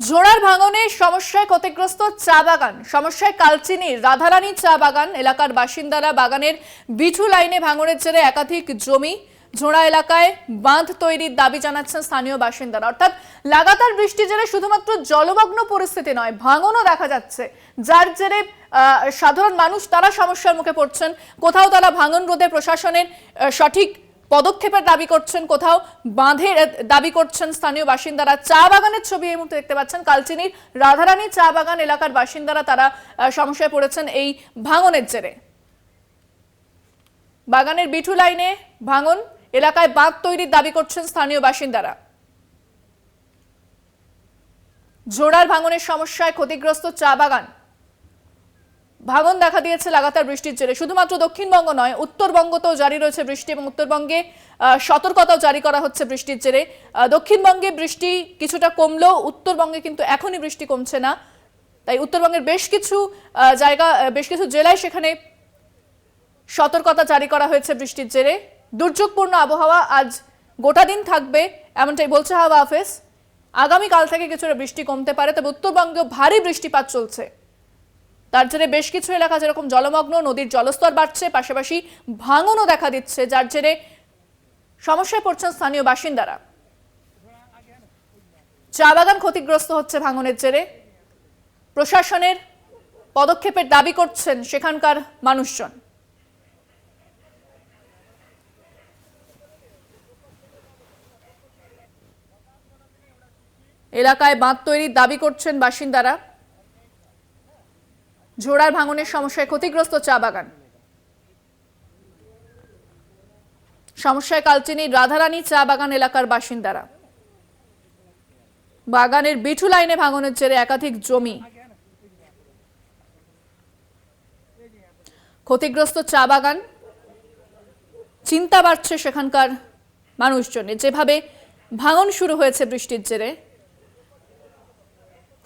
ঝোড়ার ভাঙনে সমস্যায় ক্ষতিগ্রস্ত চা বাগান। সমস্যায় কালচিনির রাধারানী চা বাগান এলাকার বাসিন্দারা বাগানের বিছু লাইনে ভাঙনের জেরে একাধিক জমি ঝোড়া এলাকায় বাঁধ তৈরির দাবি জানাচ্ছেন স্থানীয় বাসিন্দারা। অর্থাৎ লাগাতার বৃষ্টি জেরে শুধুমাত্র জলমগ্ন পরিস্থিতি নয়, ভাঙনও দেখা যাচ্ছে। যার জেরে সাধারণ মানুষ তারা সমস্যার মুখে পড়ছেন। কোথাও তারা ভাঙন রোধে প্রশাসনের সঠিক পদক্ষেপের দাবি করছেন কোথাও বাঁধের দাবি করছেন স্থানীয় বাসিন্দারা। চা বাগানের ছবি এই মুহূর্তে দেখতে পাচ্ছেন। কালচিনির রাধারানী চা বাগান এলাকার বাসিন্দারা তারা সমস্যায় পড়েছেন এই ভাঙনের জেরে। বাগানের বিঠু লাইনে ভাঙন, এলাকায় বাঁধ তৈরির দাবি করছেন স্থানীয় বাসিন্দারা। জোড়ার ভাঙনের সমস্যায় ক্ষতিগ্রস্ত চা বাগান। ভাঙন দেখা দিয়েছে লাগাতার বৃষ্টির জেরে। শুধুমাত্র দক্ষিণবঙ্গ নয়, উত্তরবঙ্গতেও জারি রয়েছে বৃষ্টি এবং উত্তরবঙ্গে সতর্কতাও জারি করা হচ্ছে বৃষ্টির জেরে। দক্ষিণবঙ্গে বৃষ্টি কিছুটা কমলেও উত্তরবঙ্গে কিন্তু এখনই বৃষ্টি কমছে না। তাই উত্তরবঙ্গের বেশ কিছু জায়গা বেশ কিছু জেলায় সেখানে সতর্কতা জারি করা হয়েছে বৃষ্টির জেরে। দুর্যোগপূর্ণ আবহাওয়া আজ গোটা দিন থাকবে, এমনটাই বলছে হাওয়া অফিস। আগামীকাল থেকে কিছুটা বৃষ্টি কমতে পারে, তবে উত্তরবঙ্গেও ভারী বৃষ্টিপাত চলছে। তার জেরে বেশ কিছু এলাকা, যেরকম জলমগ্ন, নদীর জলস্তর বাড়ছে, পাশাপাশি ভাঙনও দেখা দিচ্ছে, যার জেরে সমস্যায় পড়ছেন স্থানীয় বাসিন্দারা। চা বাগান ক্ষতিগ্রস্ত হচ্ছে ভাঙনের জেরে। প্রশাসনের পদক্ষেপের দাবি করছেন সেখানকার মানুষজন। এলাকায় বাঁধ তৈরির দাবি করছেন বাসিন্দারা। ঝোড়ার ভাঙনের সমস্যায় ক্ষতিগ্রস্ত চা বাগান। সমস্যায় কালচিনির রাধারানী চা বাগান এলাকার বাসিন্দারা। বাগানের বিঠু লাইনে ভাঙনের জেরে একাধিক জমি। ক্ষতিগ্রস্ত চা বাগান। চিন্তা বাড়ছে সেখানকার মানুষজনের। যেভাবে ভাঙন শুরু হয়েছে বৃষ্টির জেরে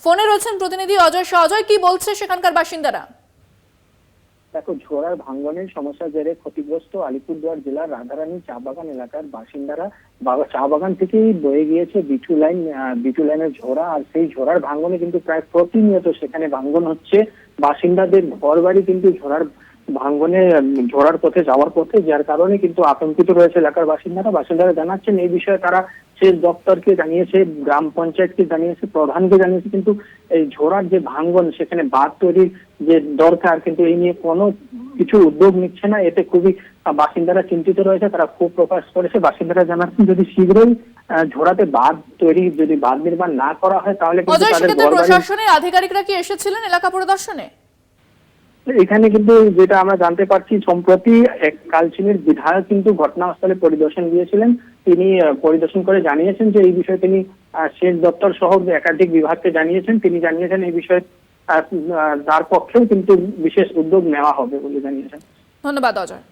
ফোনে রয়েছেন প্রতিনিধি অজয় শাহ। অজয়, কি বলছে সেখানকার বাসিন্দারা? দেখো, ঝোড়ার ভাঙ্গনের সমস্যা জেরে ক্ষতিগ্রস্ত আলিপুরদুয়ার জেলার রাধারানী চা বাগান এলাকার বাসিন্দারা চা বাগান থেকেই বয়ে গিয়েছে বিচু লাইন বিচু লাইনের ঝোড়া। আর সেই ঝোড়ার ভাঙ্গনে কিন্তু প্রায় প্রতিনিয়ত সেখানে ভাঙ্গন হচ্ছে। বাসিন্দাদের ঘর বাড়ি কিন্তু ঝোড়ার ভাঙ্গনে ঝোড়ার পথে যাওয়ার পথে যার কারণে কিন্তু আতঙ্কিত রয়েছে এলাকার বাসিন্দারা। বাসিন্দারা জানাচ্ছেন এই বিষয়ে তারা সেচ দপ্তরকে জানিয়েছে গ্রাম পঞ্চায়েতকে জানিয়েছে প্রধানকে জানিয়েছে কিন্তু এই ঝোড়ার যে ভাঙ্গন সেখানে বাঁধ তৈরির যে দরকার কিন্তু এই নিয়ে কোনো কিছু উদ্যোগ নিচ্ছে না। এতে খুবই বাসিন্দারা চিন্তিত রয়েছে তারা খুব প্রকাশ করেছে। বাসিন্দারা জানাচ্ছেন যদি শীঘ্রই ঝোড়াতে বাঁধ তৈরি যদি বাঁধ নির্মাণ না করা হয় তাহলে প্রশাসনের আধিকারিকরা কি এসেছিলেন এলাকা পরিদর্শনে? এখানে কিন্তু যেটা আমরা জানতে পারছি, সম্প্রতি এক কালচিনির বিধায়ক কিন্তু ঘটনাস্থলে পরিদর্শন দিয়েছিলেন। তিনি পরিদর্শন করে জানিয়েছেন যে এই বিষয়ে তিনি সেচ দপ্তর সহ একাধিক বিভাগকে জানিয়েছেন। তিনি জানিয়েছেন এই বিষয়ে তার পক্ষেও কিন্তু বিশেষ উদ্যোগ নেওয়া হবে বলে জানিয়েছেন। ধন্যবাদ, অজয়।